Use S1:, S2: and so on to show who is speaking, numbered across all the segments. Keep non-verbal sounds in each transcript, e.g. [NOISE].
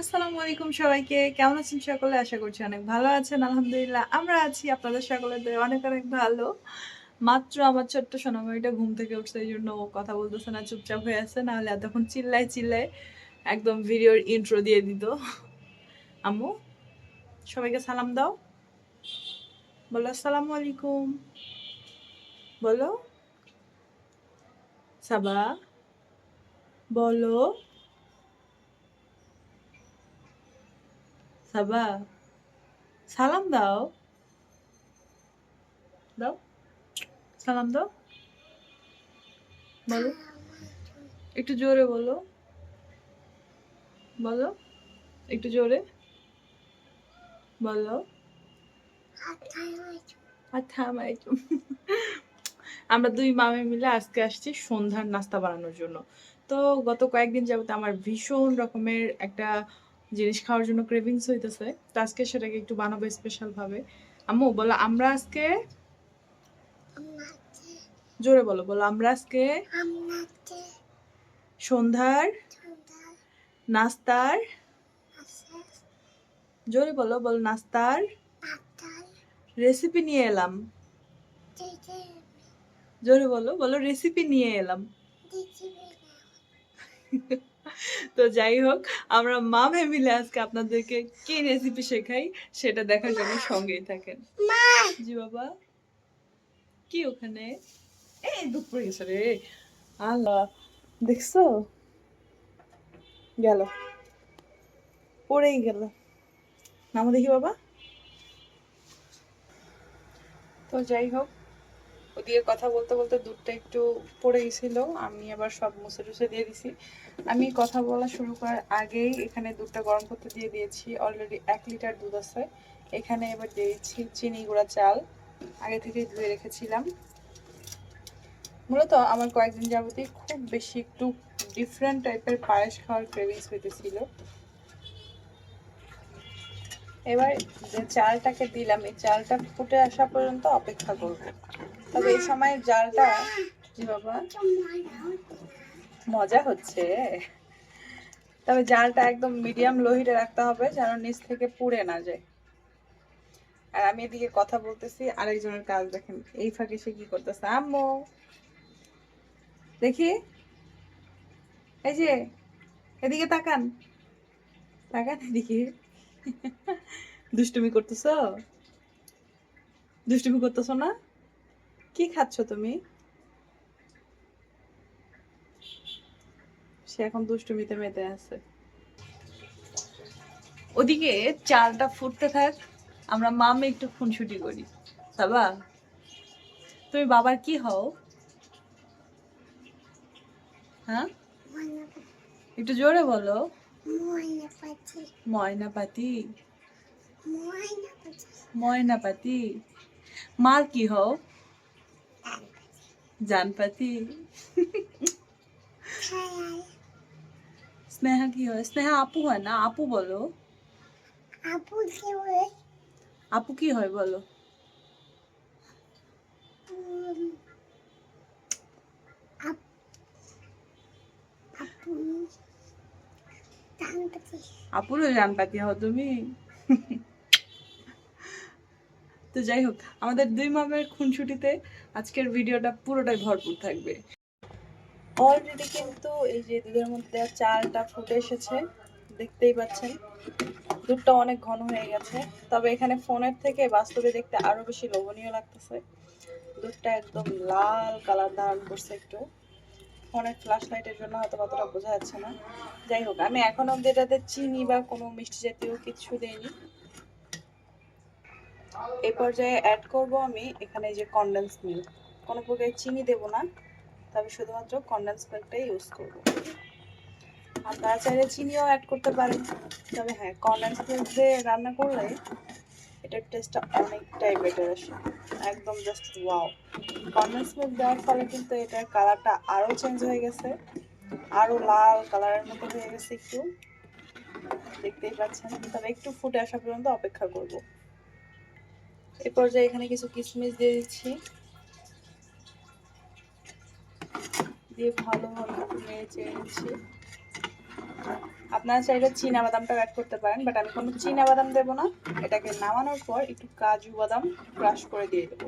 S1: আসসালামু আলাইকুম সবাইকে। কেমন আছেন সকলে? আশা করছি অনেক ভালো আছেন, আলহামদুলিল্লাহ। আমরা আছি আপনাদের সকলের অনেক অনেক ভালো। মাত্র আমার ছোট্ট সোনামণিটা ঘুম থেকে উঠছে, এই জন্য কথা বলতেছে না, চুপচাপ হয়ে আছে। নাহলে এতক্ষণ চিল্লায় চিল্লায় একদম ভিডিওর ইন্ট্রো দিয়ে দিত। আম্মু, সবাইকে সালাম দাও। বলো, আসসালামু আলাইকুম। বলো। সাবা, বলো। সাবা, সালাম দাও। দাও। সালাম দাও। বলো। একটু জোরে বলো। বলো। একটু জোরে। বলো। আচ্ছা আমরা দুই মামে মিলে আজকে আসছি সন্ধ্যার নাস্তা বানানোর জন্য। তো গত কয়েকদিন যাবত আমার ভীষণ রকমের একটা জিনিস খাওয়ার জন্য ক্রেভিংস হইতেছে, তো আজকে সেটাকে একটু বানাবো স্পেশাল ভাবে। আম্মু, বলো, আমরা আজকে জোরে বলো বলো, আমরা আজকে সন্ধ্যার নাস্তার জোরে বলো বলো, নাস্তার রেসিপি নিয়ে এলাম। জোরে বলো বলো রেসিপি নিয়ে এলাম। তো যাই হোক আমরা মামে মিলে আজকে আপনাদেরকে কি রেসিপি শেখাই সেটা দেখার জন্য সঙ্গেই থাকেন। জি বাবা। কি ওখানে? এই দুধ পড়ে গেছে রে। আল্লাহ দেখছ? গেল। পড়েই গেল। নামো দেখি বাবা। তো যাই হোক ওদিকে কথা বলতে বলতে দুধটা একটু পড়ে গেছিল। আমি আবার সব মুছে টুছে দিয়ে দিছি। আমি কথা বলা শুরু করার আগেই এখানে দুধটা গরম করতে দিয়ে দিয়েছি। অলরেডি এক লিটার দুধ আছে। এখানে এবার দিয়ে দিচ্ছি চিনি গুঁড়া চাল। আগে থেকে ধুয়ে রেখেছিলাম। মূলত আমার কয়েকদিন যাবতীয় খুব বেশি একটু ডিফারেন্ট টাইপের পায়েস খাওয়ার ক্রেভিংস হইতেছিল। এবার যে চালটাকে দিলাম, এই চালটা ফুটে আসা পর্যন্ত অপেক্ষা করব। তবে এই সময় জালটা জি বাবা? মজা হচ্ছে। তবে জালটা একদম মিডিয়াম লো হিটে রাখতে হবে যেন নিচ থেকে পুড়ে না যায়। আর আমি এদিকে কথা বলতেছি, আরেকজনের কাজ দেখেন, এই ফাঁকে সে কি করতেছে? আম্মু! দেখি। এই যে, এদিকে তাকান। তাকান এদিকে। [LAUGHS] দুষ্টুমি করতেছো? দুষ্টুমি করতেছো না? কি খাচ্ছ তুমি? সে এখন দুষ্টুমিতে মেতে আছে। ওদিকে চালটা ফুটতে থাক আমরা মামে একটু খুনসুটি করি। বাবা তুমি বাবার কি হও? হ্যাঁ? একটু জোরে বলো। ময়নাপাতি ময়নাপাতি মার কি হও জানপাতি স্নেহা কি হয় স্নেহা আপু হয় না আপু বলো আপু কি হয় বলো আপুরও জানপাতি হও তুমি। তো যাই হোক, আমাদের দুই মামের খুনসুটিতে আজকের ভিডিওটা পুরোটাই ভরপুর থাকবে। অলরেডি কিন্তু এই যে দুধের মধ্যে চালটা ফুটে এসেছে, দেখতেই পাচ্ছেন। দুধটা অনেক ঘন হয়ে গেছে, তবে এখানে ফোনের থেকে বাস্তবে দেখতে আরও বেশি লোভনীয় লাগতেছে। দুধটা একদম লাল কালার ধারণ করছে একটু। ফোনের ফ্ল্যাশ লাইটের জন্য হয়তো কতটা বোঝা যাচ্ছে না। যাই হোক, আমি এখন অব্দি এটাতে চিনি বা কোনো মিষ্টি জাতীয় কিছু দেইনি। এই পর্যায়ে অ্যাড করব আমি এখানে যে কনডেন্স মিল্ক কোনো প্রকার চিনি দেব না, তবে শুধুমাত্র কনডেন্স মিল্কটাই ইউজ করব। আপনারা চাইলে চিনিও অ্যাড করতে পারেন। তবে হ্যাঁ কনডেন্স মিল্ক দিয়ে রান্না করলে এটার টেস্টটা অনেকটাই বেটার আসে। একদম জাস্ট ওয়াও কনডেন্স মিল্ক দেওয়ার ফলে কিন্তু এটার কালারটা আরও চেঞ্জ হয়ে গেছে। আরও লাল কালারের মতো হয়ে গেছে একটু। দেখতেই পাচ্ছেন। তবে একটু ফুটে আসা পর্যন্ত অপেক্ষা করব। এ পর্যায়ে এখানে কিছু কিশমিশ দিয়ে দিচ্ছি। দিয়ে ভালোভাবে নেড়ে চেড়ে নিচ্ছি। আপনারা চাইলে চীনা বাদামটাও অ্যাড করতে পারেন বাট আমি কোনো চীনা বাদাম দেবো না। এটাকে নামানোর পর একটু কাজু বাদাম ক্রাশ করে দিয়ে দেবো।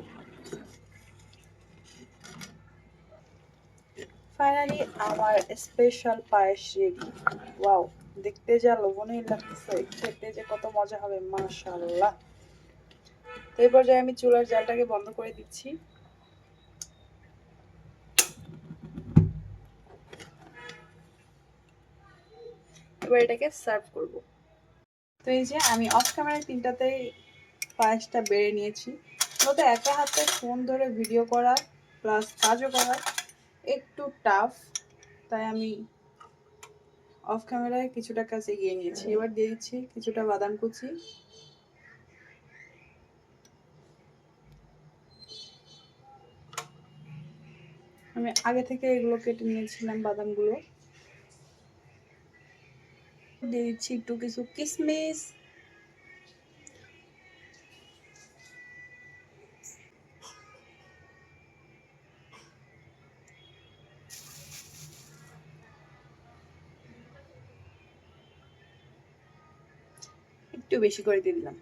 S1: ফাইনালি আমার স্পেশাল পায়েস রেডি ওয়াও দেখতে যা লোভনীয় লাগতেছে, খেতে যে কত মজা হবে, মাশাআল্লাহ। তো এই পর্যায়ে আমি চুলার জালটাকে বন্ধ করে দিচ্ছি। এবার এটাকে সার্ভ করব। তো এই যে আমি অফ ক্যামেরায় তিনটাতেই পায়েসটা বেড়ে নিয়েছি। মূলত একা হাতে ফোন ধরে ভিডিও করা প্লাস কাজও করা, একটু টাফ তাই আমি অফ ক্যামেরায় কিছুটা কাজ এগিয়ে নিয়েছি। এবার দিয়ে দিচ্ছি কিছুটা বাদাম কুচি। আমি আগে থেকে এগুলো কেটে নিয়েছিলাম বাদামগুলো। দিয়ে দিচ্ছি একটু কিছু কিশমিশ একটু বেশি করে দিয়ে দিলাম।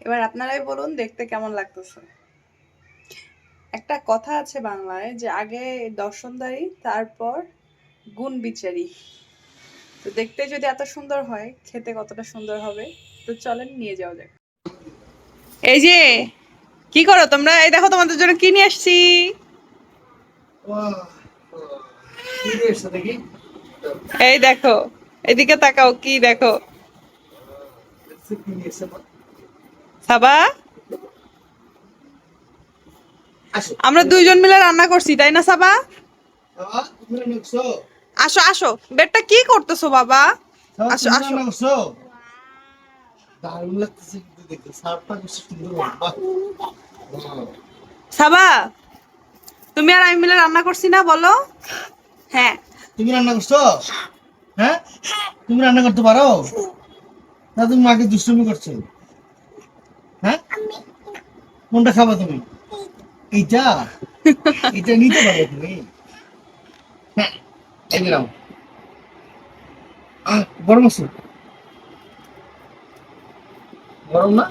S1: এবার আপনারাই বলুন দেখতে কেমন লাগতেছে। একটা কথা আছে বাংলায় যে আগে দর্শনদারি, তারপর গুণ বিচারি তো দেখতে যদি এত সুন্দর হয়, খেতে কতটা সুন্দর হবে, তো চলেন নিয়ে যাওয়া যাক। এই যে, কি করো তোমরা? এই দেখো তোমাদের জন্য কি নিয়ে আসছি? এই দেখো, এদিকে তাকাও, কি দেখো? সাবা? আমরা দুইজন মিলে রান্না করছি তাই না সাবা?
S2: বাবা তুমি রান্না করছ
S1: আসো আসো। বেডটা কি করতেছো বাবা? আসো, আসো। সাবা তুমি আর আমি মিলে রান্না করছি না বলো। হ্যাঁ।
S2: তুমি রান্না করছ? হ্যাঁ? তুমি রান্না করতে পারো? না তুমি মাকে দুষ্টুমি করছ? হ্যাঁ? কোনটা খাবা তুমি? এইটা এটা নিতে পারবে তুমি। হ্যাঁ এই আহ, গরম আছে। গরম না?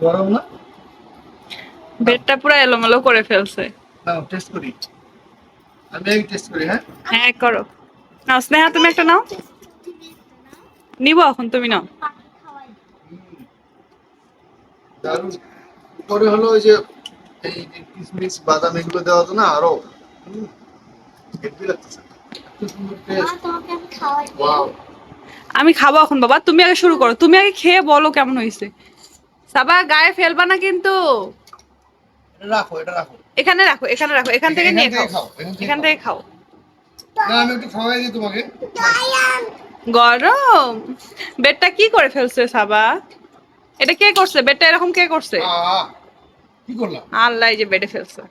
S2: গরম না?
S1: বেডটা পুরো এলোমেলো করে ফেলছে।
S2: নাও টেস্ট করি। আমি আগে টেস্ট করি হ্যাঁ?
S1: হ্যাঁ করো। নাও স্নেহা তুমি একটা নাও। নিব এখন তুমি নাও।
S2: দারুণ। উপরে হলো ওই যে এই কিশমিশ বাদাম এগুলো দেওয়া তো না আরও। লাগতেছে।
S1: আমি খাব এখন বাবা। তুমি আগে শুরু করো। তুমি আগে খেয়ে বলো কেমন হয়েছে। সাবা গায়ে ফেলবা না কিন্তু?
S2: রাখো এটা রাখো।
S1: এখানে রাখো এখানে রাখো। এখান থেকে নিয়ে খাও। এখান থেকে খাও।
S2: না আমি একটু খাওয়াই দিই তোমাকে।
S1: গরম। বেডটা কি করে ফেলছে সাবা? এটা কে করছে? বেডটা এরকম কে করছে?
S2: আহ, কি করলাম?
S1: আল্লাহ এই যে বেডে ফেলছে।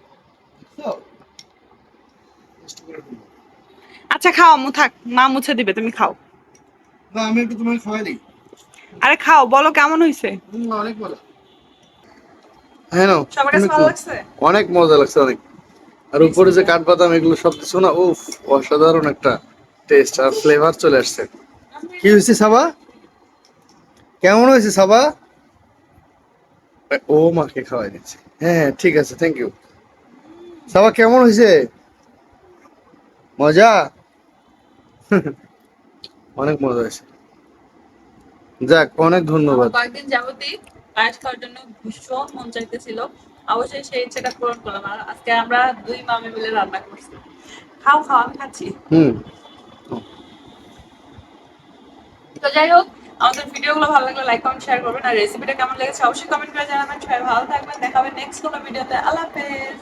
S1: আচ্ছা খাও থাক মা মুছে দিবে তুমি খাও।
S2: না আমি একটু তোমাকে খাওয়াই দিই।
S1: আরে খাও বলো কেমন
S2: হুম, অনেক মজা। হ্যাঁ নাও, অনেক মজা লাগছে অনেক। আর উপরে যে কাঠবাদাম এগুলো সব কিছু না উফ অসাধারণ একটা টেস্ট আর ফ্লেভার চলে আসছে। কি হয়েছে সাবা? কেমন হয়েছে সাবা? ও মাকে খাওয়াই দিচ্ছে। হ্যাঁ ঠিক আছে থ্যাংক ইউ সাবা কেমন হয়েছে? মজা? [LAUGHS] অনেক মজা হয়েছে। যাক অনেক ধন্যবাদ।
S1: কয়েকদিন যাবতই পায়েস খাওয়ার জন্য ভীষণ মন চাইতেছিল। অবশ্যই সেই ইচ্ছেটা পূরণ করলাম। আর আজকে আমরা দুই মামি মিলে রান্না করছি। খাও খাও আমি খাচ্ছি।
S2: হুম।
S1: তো যাই হোক আমাদের ভিডিওগুলো ভালো লাগলে লাইক কমেন্ট শেয়ার করবেন। আর রেসিপিটা কেমন লেগেছে অবশ্যই কমেন্ট করে জানাবেন। সবাই ভালো থাকবেন। দেখা হবে নেক্সট কোনো ভিডিওতে আল্লাহ হাফেজ।